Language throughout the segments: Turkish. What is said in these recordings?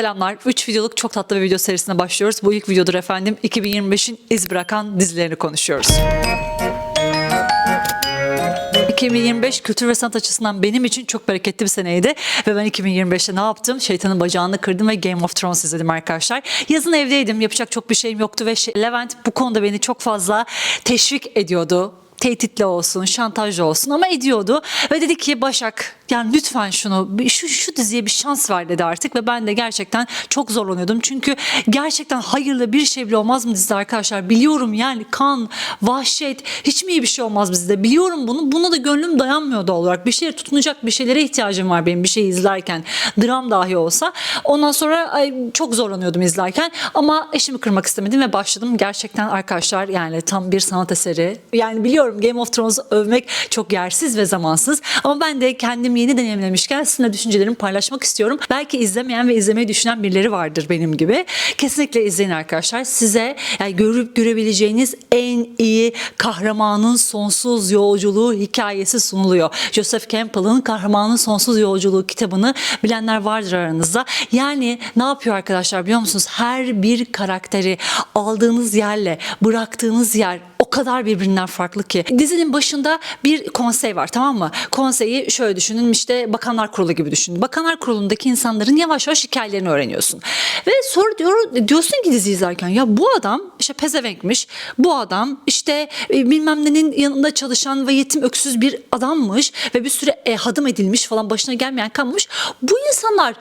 selamlar. 3 videoluk çok tatlı bir video serisine başlıyoruz. Bu ilk videodur efendim. 2025'in iz bırakan dizilerini konuşuyoruz. 2025 kültür ve sanat açısından benim için çok bereketli bir seneydi. Ve ben 2025'te ne yaptım? Şeytanın bacağını kırdım ve Game of Thrones izledim arkadaşlar. Yazın evdeydim. Yapacak çok bir şeyim yoktu ve şey- Levent bu konuda beni çok fazla teşvik ediyordu tehditle olsun, şantajla olsun ama ediyordu. Ve dedi ki Başak yani lütfen şunu şu, şu diziye bir şans ver dedi artık ve ben de gerçekten çok zorlanıyordum. Çünkü gerçekten hayırlı bir şey bile olmaz mı dizide arkadaşlar? Biliyorum yani kan, vahşet hiç mi iyi bir şey olmaz bizde? Biliyorum bunu. Buna da gönlüm dayanmıyor doğal olarak. Bir şeye tutunacak bir şeylere ihtiyacım var benim bir şey izlerken. Dram dahi olsa. Ondan sonra ay, çok zorlanıyordum izlerken ama eşimi kırmak istemedim ve başladım. Gerçekten arkadaşlar yani tam bir sanat eseri. Yani biliyorum Game of Thrones'u övmek çok yersiz ve zamansız ama ben de kendim yeni deneyimlemişken sizinle düşüncelerimi paylaşmak istiyorum. Belki izlemeyen ve izlemeyi düşünen birileri vardır benim gibi. Kesinlikle izleyin arkadaşlar. Size yani görüp görebileceğiniz en iyi kahramanın sonsuz yolculuğu hikayesi sunuluyor. Joseph Campbell'ın Kahramanın Sonsuz Yolculuğu kitabını bilenler vardır aranızda. Yani ne yapıyor arkadaşlar biliyor musunuz? Her bir karakteri aldığınız yerle bıraktığınız yer o kadar birbirinden farklı ki. Dizinin başında bir konsey var tamam mı? Konseyi şöyle düşünün işte bakanlar kurulu gibi düşünün. Bakanlar kurulundaki insanların yavaş yavaş hikayelerini öğreniyorsun. Ve sonra diyor, diyorsun ki dizi izlerken ya bu adam işte pezevenkmiş. Bu adam işte e, bilmem nenin yanında çalışan ve yetim öksüz bir adammış ve bir süre e, hadım edilmiş falan başına gelmeyen kalmamış. Bu insanlar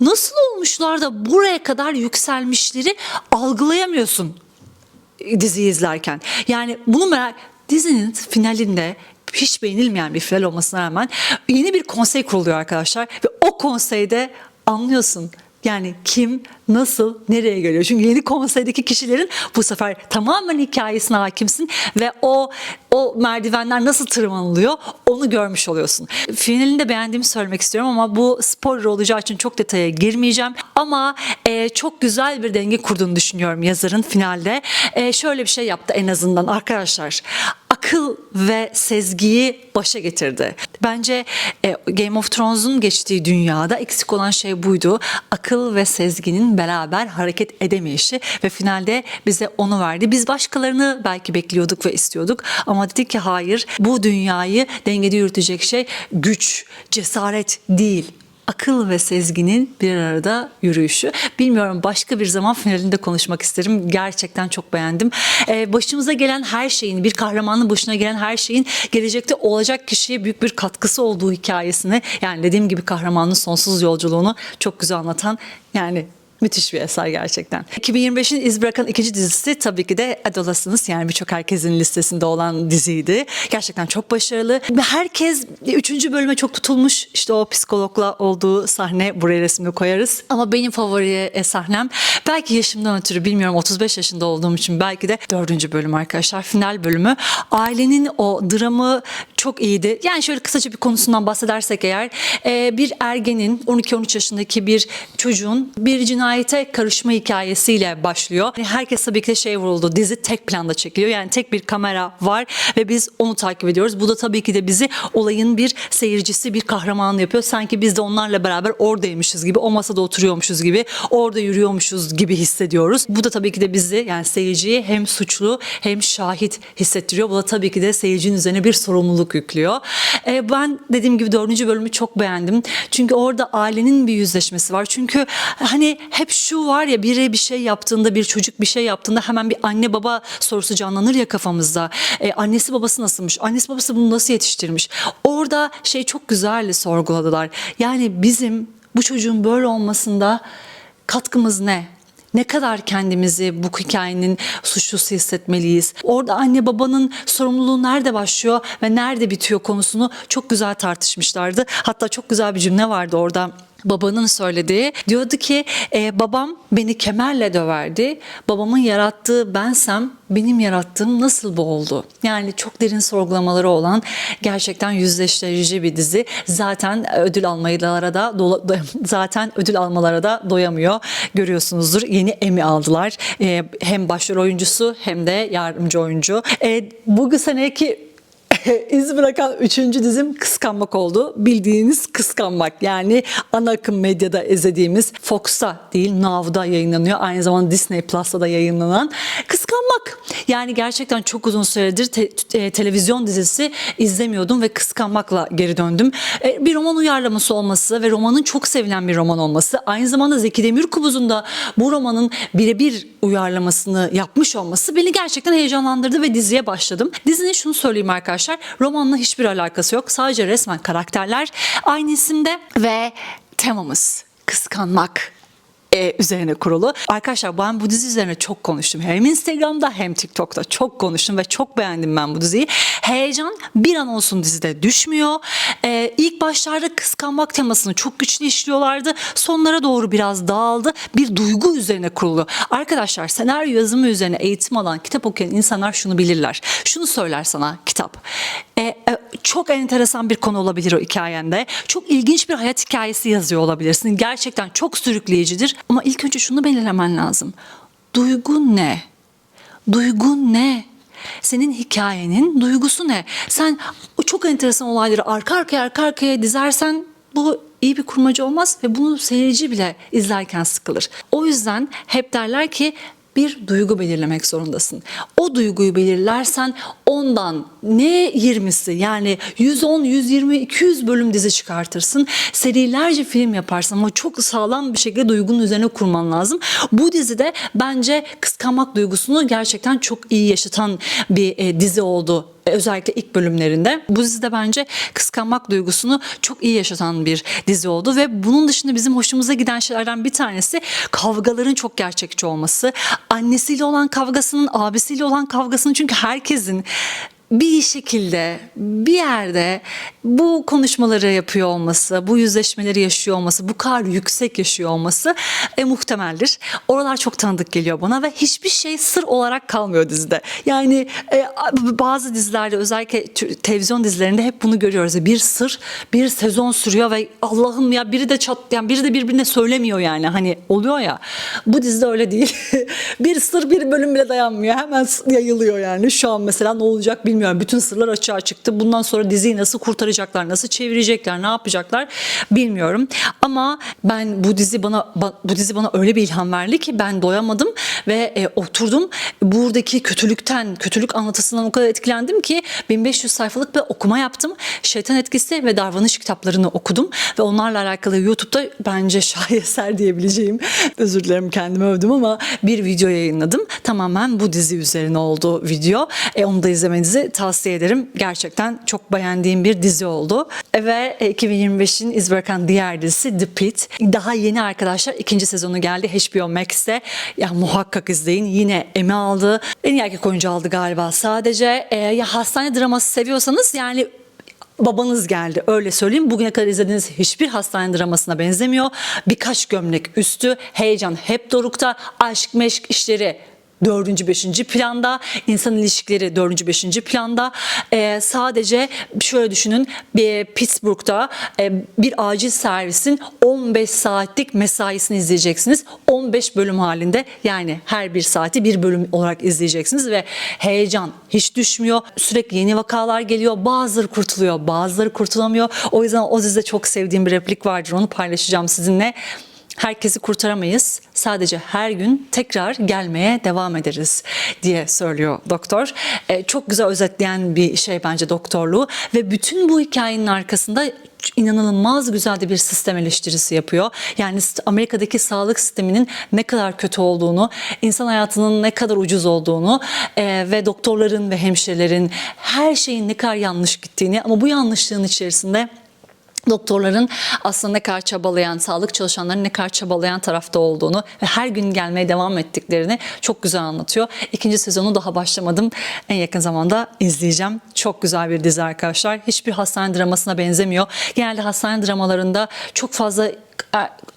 nasıl olmuşlar da buraya kadar yükselmişleri algılayamıyorsun diziyi izlerken. Yani bunu merak dizinin finalinde hiç beğenilmeyen bir final olmasına rağmen yeni bir konsey kuruluyor arkadaşlar ve o konseyde anlıyorsun yani kim, nasıl, nereye geliyor? Çünkü yeni konseydeki kişilerin bu sefer tamamen hikayesine hakimsin ve o o merdivenler nasıl tırmanılıyor onu görmüş oluyorsun. Finalini beğendiğimi söylemek istiyorum ama bu spoiler olacağı için çok detaya girmeyeceğim. Ama e, çok güzel bir denge kurduğunu düşünüyorum yazarın finalde. E, şöyle bir şey yaptı en azından arkadaşlar akıl ve sezgiyi başa getirdi. Bence e, Game of Thrones'un geçtiği dünyada eksik olan şey buydu. Akıl ve sezginin beraber hareket edemeyişi ve finalde bize onu verdi. Biz başkalarını belki bekliyorduk ve istiyorduk ama dedik ki hayır bu dünyayı dengede yürütecek şey güç, cesaret değil akıl ve sezginin bir arada yürüyüşü. Bilmiyorum başka bir zaman finalinde konuşmak isterim. Gerçekten çok beğendim. Ee, başımıza gelen her şeyin, bir kahramanın başına gelen her şeyin gelecekte olacak kişiye büyük bir katkısı olduğu hikayesini yani dediğim gibi kahramanın sonsuz yolculuğunu çok güzel anlatan yani Müthiş bir eser gerçekten. 2025'in iz bırakan ikinci dizisi tabii ki de Adolescence yani birçok herkesin listesinde olan diziydi. Gerçekten çok başarılı. Herkes üçüncü bölüme çok tutulmuş. İşte o psikologla olduğu sahne buraya resmini koyarız. Ama benim favori sahnem belki yaşımdan ötürü bilmiyorum 35 yaşında olduğum için belki de dördüncü bölüm arkadaşlar. Final bölümü. Ailenin o dramı çok iyiydi. Yani şöyle kısaca bir konusundan bahsedersek eğer e, bir ergenin 12-13 yaşındaki bir çocuğun bir cinayete karışma hikayesiyle başlıyor. Yani herkes tabii ki de şey vuruldu. Dizi tek planda çekiliyor. Yani tek bir kamera var ve biz onu takip ediyoruz. Bu da tabii ki de bizi olayın bir seyircisi, bir kahramanı yapıyor. Sanki biz de onlarla beraber oradaymışız gibi, o masada oturuyormuşuz gibi, orada yürüyormuşuz gibi hissediyoruz. Bu da tabii ki de bizi yani seyirciyi hem suçlu hem şahit hissettiriyor. Bu da tabii ki de seyircinin üzerine bir sorumluluk yüklüyor. Ee, ben dediğim gibi dördüncü bölümü çok beğendim. Çünkü orada ailenin bir yüzleşmesi var. Çünkü hani hep şu var ya biri bir şey yaptığında bir çocuk bir şey yaptığında hemen bir anne baba sorusu canlanır ya kafamızda. Ee, annesi babası nasılmış? Annesi babası bunu nasıl yetiştirmiş? Orada şey çok güzel sorguladılar. Yani bizim bu çocuğun böyle olmasında katkımız ne? Ne kadar kendimizi bu hikayenin suçlusu hissetmeliyiz? Orada anne babanın sorumluluğu nerede başlıyor ve nerede bitiyor konusunu çok güzel tartışmışlardı. Hatta çok güzel bir cümle vardı orada babanın söylediği. Diyordu ki e, babam beni kemerle döverdi. Babamın yarattığı bensem benim yarattığım nasıl bu oldu? Yani çok derin sorgulamaları olan gerçekten yüzleştirici bir dizi. Zaten ödül almalara da dola- zaten ödül almalara da doyamıyor. Görüyorsunuzdur. Yeni Emmy aldılar. E, hem başrol oyuncusu hem de yardımcı oyuncu. E, bu seneki iz bırakan üçüncü dizim Kıskanmak oldu. Bildiğiniz Kıskanmak. Yani ana akım medyada izlediğimiz Fox'ta değil Now'da yayınlanıyor. Aynı zamanda Disney Plus'ta da yayınlanan Kıskanmak. Yani gerçekten çok uzun süredir te- e, televizyon dizisi izlemiyordum ve kıskanmakla geri döndüm. E, bir roman uyarlaması olması ve romanın çok sevilen bir roman olması, aynı zamanda Zeki Demirkubuz'un da bu romanın birebir uyarlamasını yapmış olması beni gerçekten heyecanlandırdı ve diziye başladım. Dizinin şunu söyleyeyim arkadaşlar, romanla hiçbir alakası yok. Sadece resmen karakterler aynı isimde ve temamız kıskanmak e, üzerine kurulu. Arkadaşlar ben bu dizi üzerine çok konuştum. Hem Instagram'da hem TikTok'ta çok konuştum ve çok beğendim ben bu diziyi. Heyecan bir an olsun dizide düşmüyor. E, ilk başlarda kıskanmak temasını çok güçlü işliyorlardı. Sonlara doğru biraz dağıldı. Bir duygu üzerine kurulu. Arkadaşlar senaryo yazımı üzerine eğitim alan, kitap okuyan insanlar şunu bilirler. Şunu söyler sana kitap. E, e, çok enteresan bir konu olabilir o hikayende. Çok ilginç bir hayat hikayesi yazıyor olabilirsin. Gerçekten çok sürükleyicidir. Ama ilk önce şunu belirlemen lazım. Duygun ne? Duygun ne? Senin hikayenin duygusu ne? Sen o çok enteresan olayları arka arkaya arka arkaya dizersen bu iyi bir kurmacı olmaz ve bunu seyirci bile izlerken sıkılır. O yüzden hep derler ki bir duygu belirlemek zorundasın. O duyguyu belirlersen ondan ne 20'si yani 110, 120, 200 bölüm dizi çıkartırsın. Serilerce film yaparsın ama çok sağlam bir şekilde duygunun üzerine kurman lazım. Bu dizide bence kıskanmak duygusunu gerçekten çok iyi yaşatan bir e, dizi oldu özellikle ilk bölümlerinde. Bu dizide bence kıskanmak duygusunu çok iyi yaşatan bir dizi oldu ve bunun dışında bizim hoşumuza giden şeylerden bir tanesi kavgaların çok gerçekçi olması. Annesiyle olan kavgasının, abisiyle olan kavgasının çünkü herkesin bir şekilde bir yerde bu konuşmaları yapıyor olması, bu yüzleşmeleri yaşıyor olması, bu kadar yüksek yaşıyor olması e, muhtemeldir. Oralar çok tanıdık geliyor bana ve hiçbir şey sır olarak kalmıyor dizide. Yani e, bazı dizilerde özellikle televizyon dizilerinde hep bunu görüyoruz. Bir sır bir sezon sürüyor ve Allah'ım ya biri de çat yani biri de birbirine söylemiyor yani hani oluyor ya. Bu dizide öyle değil. bir sır bir bölüm bile dayanmıyor. Hemen yayılıyor yani. Şu an mesela ne olacak bilmiyorum. Bütün sırlar açığa çıktı. Bundan sonra diziyi nasıl kurtaracaklar, nasıl çevirecekler, ne yapacaklar bilmiyorum. Ama ben bu dizi bana ba- bu dizi bana öyle bir ilham verdi ki ben doyamadım ve e, oturdum. Buradaki kötülükten, kötülük anlatısından o kadar etkilendim ki 1500 sayfalık bir okuma yaptım. Şeytan etkisi ve davranış kitaplarını okudum ve onlarla alakalı YouTube'da bence şaheser diyebileceğim. Özür dilerim kendimi övdüm ama bir video yayınladım. Tamamen bu dizi üzerine oldu video. E, onu da izlemenizi tavsiye ederim. Gerçekten çok beğendiğim bir dizi oldu. Ve e, 2025'in iz bırakan diğer dizisi The Pitt. Daha yeni arkadaşlar ikinci sezonu geldi HBO Max'te. Ya muhakkak izleyin. Yine Emmy aldı. En iyi erkek oyuncu aldı galiba sadece. E, ya hastane draması seviyorsanız yani babanız geldi öyle söyleyeyim. Bugüne kadar izlediğiniz hiçbir hastane dramasına benzemiyor. Birkaç gömlek üstü, heyecan hep dorukta, aşk meşk işleri dördüncü, beşinci planda, insan ilişkileri dördüncü, beşinci planda. Ee, sadece şöyle düşünün, bir Pittsburgh'da e, bir acil servisin 15 saatlik mesaisini izleyeceksiniz. 15 bölüm halinde yani her bir saati bir bölüm olarak izleyeceksiniz ve heyecan hiç düşmüyor. Sürekli yeni vakalar geliyor. Bazıları kurtuluyor, bazıları kurtulamıyor. O yüzden o dizide çok sevdiğim bir replik vardır. Onu paylaşacağım sizinle. Herkesi kurtaramayız. Sadece her gün tekrar gelmeye devam ederiz diye söylüyor doktor. Ee, çok güzel özetleyen bir şey bence doktorluğu ve bütün bu hikayenin arkasında inanılmaz güzel de bir sistem eleştirisi yapıyor. Yani Amerika'daki sağlık sisteminin ne kadar kötü olduğunu, insan hayatının ne kadar ucuz olduğunu e, ve doktorların ve hemşirelerin her şeyin ne kadar yanlış gittiğini ama bu yanlışlığın içerisinde doktorların aslında ne kadar çabalayan, sağlık çalışanların ne kadar çabalayan tarafta olduğunu ve her gün gelmeye devam ettiklerini çok güzel anlatıyor. İkinci sezonu daha başlamadım. En yakın zamanda izleyeceğim. Çok güzel bir dizi arkadaşlar. Hiçbir hastane dramasına benzemiyor. Genelde hastane dramalarında çok fazla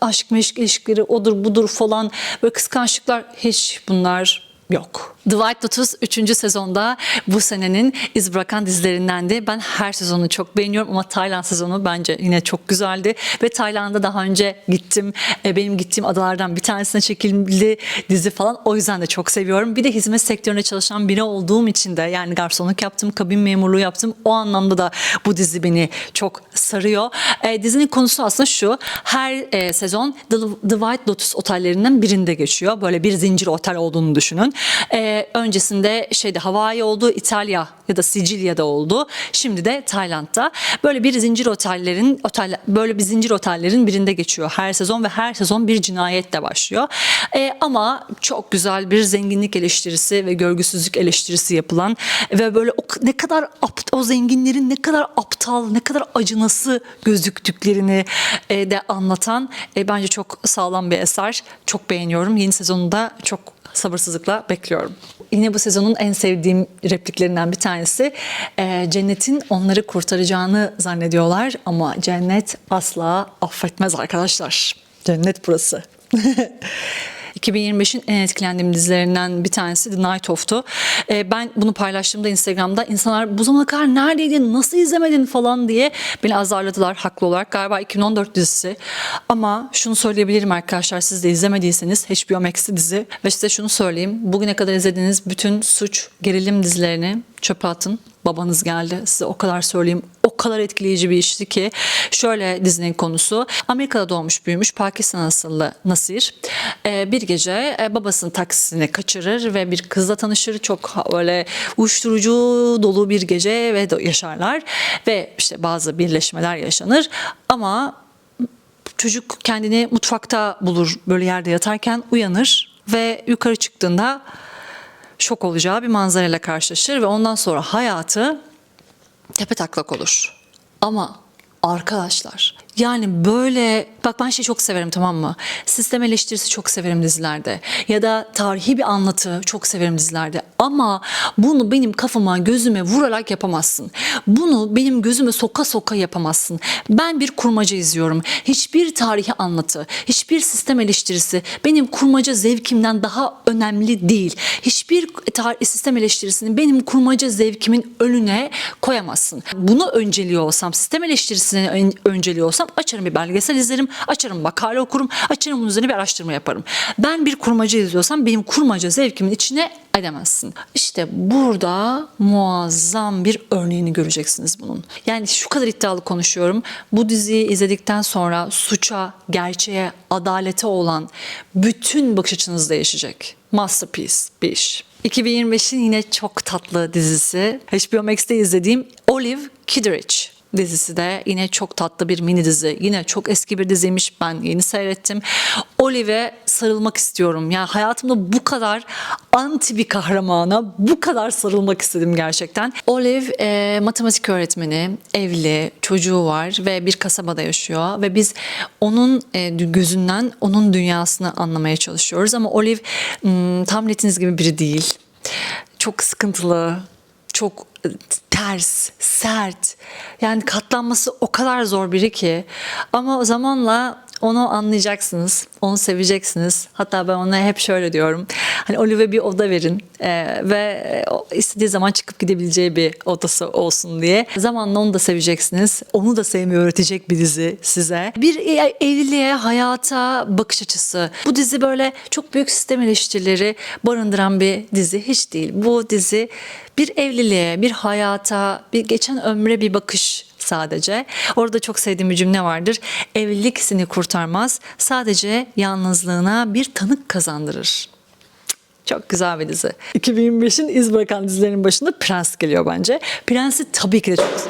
aşk meşk ilişkileri odur budur falan böyle kıskançlıklar hiç bunlar yok. White Lotus 3. sezonda bu senenin iz bırakan dizilerindendi. Ben her sezonu çok beğeniyorum ama Tayland sezonu bence yine çok güzeldi. Ve Tayland'a daha önce gittim. E, Benim gittiğim adalardan bir tanesine çekildi dizi falan. O yüzden de çok seviyorum. Bir de hizmet sektöründe çalışan biri olduğum için de yani garsonluk yaptım, kabin memurluğu yaptım. O anlamda da bu dizi beni çok sarıyor. E, dizinin konusu aslında şu. Her e, sezon The, The White Lotus otellerinden birinde geçiyor. Böyle bir zincir otel olduğunu düşünün. E, öncesinde şeyde Hawaii oldu, İtalya ya da Sicilya'da oldu. Şimdi de Tayland'da. Böyle bir zincir otellerin otel böyle bir zincir otellerin birinde geçiyor her sezon ve her sezon bir cinayetle başlıyor. E, ama çok güzel bir zenginlik eleştirisi ve görgüsüzlük eleştirisi yapılan ve böyle o, ne kadar apt, o zenginlerin ne kadar aptal, ne kadar acınası gözüktüklerini e, de anlatan e, bence çok sağlam bir eser. Çok beğeniyorum. Yeni sezonu da çok sabırsızlıkla bekliyorum. Yine bu sezonun en sevdiğim repliklerinden bir tanesi e, cennetin onları kurtaracağını zannediyorlar ama cennet asla affetmez arkadaşlar. Cennet burası. 2025'in en etkilendiğim dizilerinden bir tanesi The Night Of'tu. Ee, ben bunu paylaştığımda Instagram'da insanlar bu zamana kadar neredeydin, nasıl izlemedin falan diye beni azarladılar haklı olarak. Galiba 2014 dizisi. Ama şunu söyleyebilirim arkadaşlar siz de izlemediyseniz HBO Max'te dizi. Ve size şunu söyleyeyim. Bugüne kadar izlediğiniz bütün suç, gerilim dizilerini çöpe atın. Babanız geldi. Size o kadar söyleyeyim. O kadar etkileyici bir işti ki. Şöyle dizinin konusu. Amerika'da doğmuş büyümüş Pakistan asıllı Nasir. Ee, bir gece e, babasının taksisini kaçırır ve bir kızla tanışır. Çok böyle uyuşturucu dolu bir gece ve yaşarlar. Ve işte bazı birleşmeler yaşanır. Ama çocuk kendini mutfakta bulur böyle yerde yatarken uyanır ve yukarı çıktığında şok olacağı bir manzarayla karşılaşır ve ondan sonra hayatı tepe taklak olur. Ama arkadaşlar yani böyle bak ben şey çok severim tamam mı? Sistem eleştirisi çok severim dizilerde. Ya da tarihi bir anlatı çok severim dizilerde. Ama bunu benim kafama gözüme vurarak yapamazsın. Bunu benim gözüme soka soka yapamazsın. Ben bir kurmaca izliyorum. Hiçbir tarihi anlatı, hiçbir sistem eleştirisi benim kurmaca zevkimden daha önemli değil. Hiçbir sistem eleştirisini benim kurmaca zevkimin önüne koyamazsın. Bunu önceliyor olsam, sistem eleştirisini ön- önceliyor olsam açarım bir belgesel izlerim, açarım makale okurum, açarım bunun üzerine bir araştırma yaparım. Ben bir kurmaca izliyorsam benim kurmaca zevkimin içine edemezsin. İşte burada muazzam bir örneğini göreceksiniz bunun. Yani şu kadar iddialı konuşuyorum. Bu diziyi izledikten sonra suça, gerçeğe, adalete olan bütün bakış açınız değişecek. Masterpiece bir iş. 2025'in yine çok tatlı dizisi. HBO Max'te izlediğim Olive Kitteridge dizisi de yine çok tatlı bir mini dizi. Yine çok eski bir diziymiş. Ben yeni seyrettim. Olive'e sarılmak istiyorum. Yani hayatımda bu kadar anti bir kahramana bu kadar sarılmak istedim gerçekten. Olive e, matematik öğretmeni, evli, çocuğu var ve bir kasabada yaşıyor ve biz onun e, gözünden onun dünyasını anlamaya çalışıyoruz ama Olive hmm, tam netiniz gibi biri değil. Çok sıkıntılı, çok e, ters, sert. Yani katlanması o kadar zor biri ki. Ama zamanla onu anlayacaksınız, onu seveceksiniz. Hatta ben ona hep şöyle diyorum. Hani Olive'e bir oda verin e, ve istediği zaman çıkıp gidebileceği bir odası olsun diye. Zamanla onu da seveceksiniz. Onu da sevmeyi öğretecek bir dizi size. Bir e- evliliğe, hayata bakış açısı. Bu dizi böyle çok büyük sistem eleştirileri barındıran bir dizi hiç değil. Bu dizi bir evliliğe, bir hayata, bir geçen ömre bir bakış sadece. Orada çok sevdiğim bir cümle vardır. Evlilik seni kurtarmaz, sadece yalnızlığına bir tanık kazandırır. Çok güzel bir dizi. 2025'in iz bırakan dizilerin başında Prens geliyor bence. Prens'i tabii ki de çok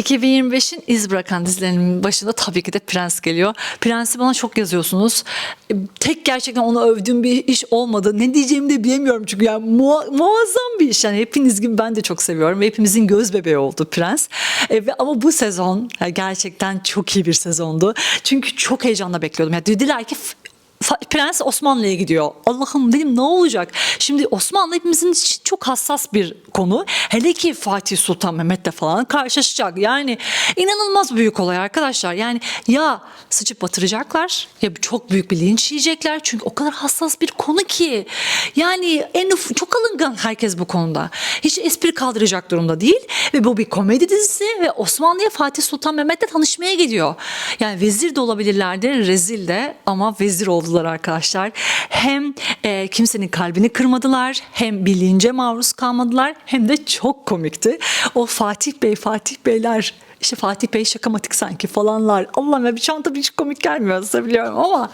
2025'in iz bırakan dizilerinin başında tabii ki de Prens geliyor. Prens'i bana çok yazıyorsunuz. E, Tek gerçekten onu övdüğüm bir iş olmadı. Ne diyeceğimi de bilemiyorum çünkü yani mua- muazzam bir iş. Yani hepiniz gibi ben de çok seviyorum hepimizin göz bebeği oldu Prens. E, ama bu sezon gerçekten çok iyi bir sezondu. Çünkü çok heyecanla bekliyordum. Yani dediler ki Prens Osmanlı'ya gidiyor. Allah'ım dedim ne olacak? Şimdi Osmanlı hepimizin için çok hassas bir konu. Hele ki Fatih Sultan Mehmet'le falan karşılaşacak. Yani inanılmaz büyük olay arkadaşlar. Yani ya sıçıp batıracaklar ya çok büyük bir linç yiyecekler. Çünkü o kadar hassas bir konu ki. Yani en çok alıngan herkes bu konuda. Hiç espri kaldıracak durumda değil. Ve bu bir komedi dizisi ve Osmanlı'ya Fatih Sultan Mehmet'le tanışmaya gidiyor. Yani vezir de olabilirlerdi, rezil de ama vezir oldular arkadaşlar. Hem e, kimsenin kalbini kırmadılar, hem bir lince maruz kalmadılar, hem de çok komikti. O Fatih Bey, Fatih Beyler işte Fatih Bey şakamatik sanki falanlar. Allah'ım ya bir çanta hiç komik gelmiyor size biliyorum ama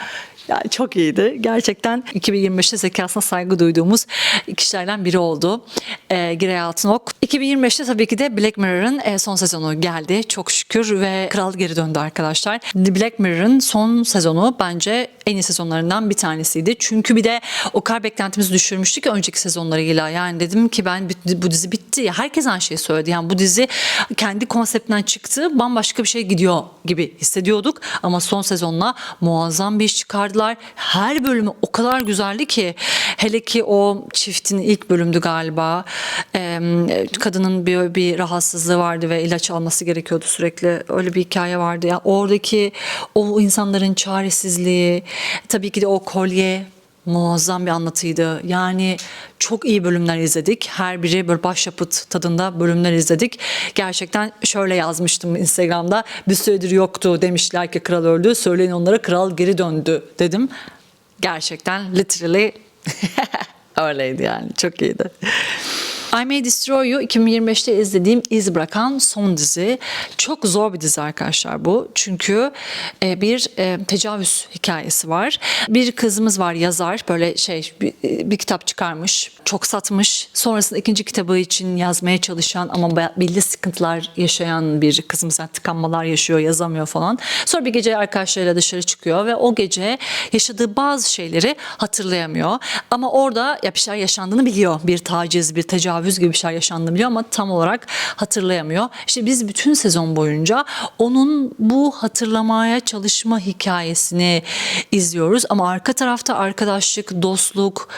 yani çok iyiydi. Gerçekten 2025'te zekasına saygı duyduğumuz kişilerden biri oldu. Ee, Giray Altınok. 2025'te tabii ki de Black Mirror'ın e, son sezonu geldi. Çok şükür ve kral geri döndü arkadaşlar. Black Mirror'ın son sezonu bence en iyi sezonlarından bir tanesiydi. Çünkü bir de o kadar beklentimizi düşürmüştük ki önceki sezonlarıyla. Yani dedim ki ben bu dizi bitti. Herkes aynı şeyi söyledi. Yani bu dizi kendi konseptinden çıktı. Bambaşka bir şey gidiyor gibi hissediyorduk. Ama son sezonla muazzam bir iş çıkardılar. Her bölümü o kadar güzeldi ki. Hele ki o çiftin ilk bölümdü galiba. Kadının bir, bir rahatsızlığı vardı ve ilaç alması gerekiyordu sürekli. Öyle bir hikaye vardı. Yani oradaki o insanların çaresizliği, tabii ki de o kolye muazzam bir anlatıydı. Yani çok iyi bölümler izledik. Her biri böyle başyapıt tadında bölümler izledik. Gerçekten şöyle yazmıştım Instagram'da. Bir süredir yoktu demişler ki kral öldü. Söyleyin onlara kral geri döndü dedim. Gerçekten literally öyleydi yani. Çok iyiydi. I May Destroy You 2025'te izlediğim iz bırakan son dizi. Çok zor bir dizi arkadaşlar bu. Çünkü e, bir e, tecavüz hikayesi var. Bir kızımız var yazar böyle şey bir, bir kitap çıkarmış. Çok satmış. Sonrasında ikinci kitabı için yazmaya çalışan ama belli sıkıntılar yaşayan bir kızımız. Yani tıkanmalar yaşıyor, yazamıyor falan. Sonra bir gece arkadaşlarıyla dışarı çıkıyor ve o gece yaşadığı bazı şeyleri hatırlayamıyor. Ama orada ya bir şeyler yaşandığını biliyor. Bir taciz, bir tecavüz gibi bir şeyler yaşandığını biliyor ama tam olarak hatırlayamıyor. İşte biz bütün sezon boyunca onun bu hatırlamaya çalışma hikayesini izliyoruz. Ama arka tarafta arkadaşlık, dostluk,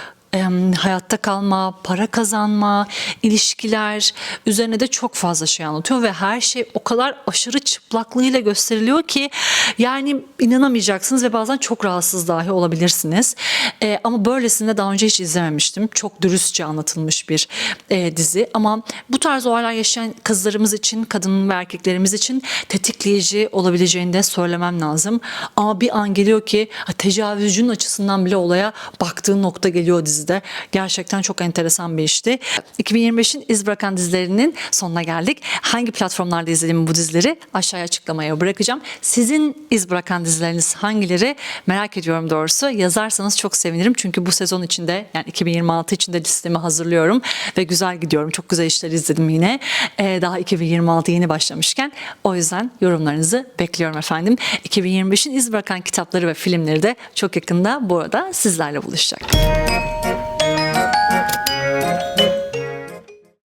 hayatta kalma, para kazanma, ilişkiler üzerine de çok fazla şey anlatıyor ve her şey o kadar aşırı çıplaklığıyla gösteriliyor ki yani inanamayacaksınız ve bazen çok rahatsız dahi olabilirsiniz. E, ama böylesinde daha önce hiç izlememiştim. Çok dürüstçe anlatılmış bir e, dizi ama bu tarz olaylar yaşayan kızlarımız için, kadın ve erkeklerimiz için tetikleyici olabileceğini de söylemem lazım. Ama bir an geliyor ki tecavüzcünün açısından bile olaya baktığın nokta geliyor dizide. Gerçekten çok enteresan bir işti. 2025'in iz bırakan dizilerinin sonuna geldik. Hangi platformlarda izlediğim bu dizileri aşağıya açıklamaya bırakacağım. Sizin iz bırakan dizileriniz hangileri merak ediyorum doğrusu. Yazarsanız çok sevinirim. Çünkü bu sezon içinde yani 2026 içinde listemi hazırlıyorum ve güzel gidiyorum. Çok güzel işler izledim yine. Ee, daha 2026 yeni başlamışken o yüzden yorumlarınızı bekliyorum efendim. 2025'in iz bırakan kitapları ve filmleri de çok yakında bu arada sizlerle buluşacak.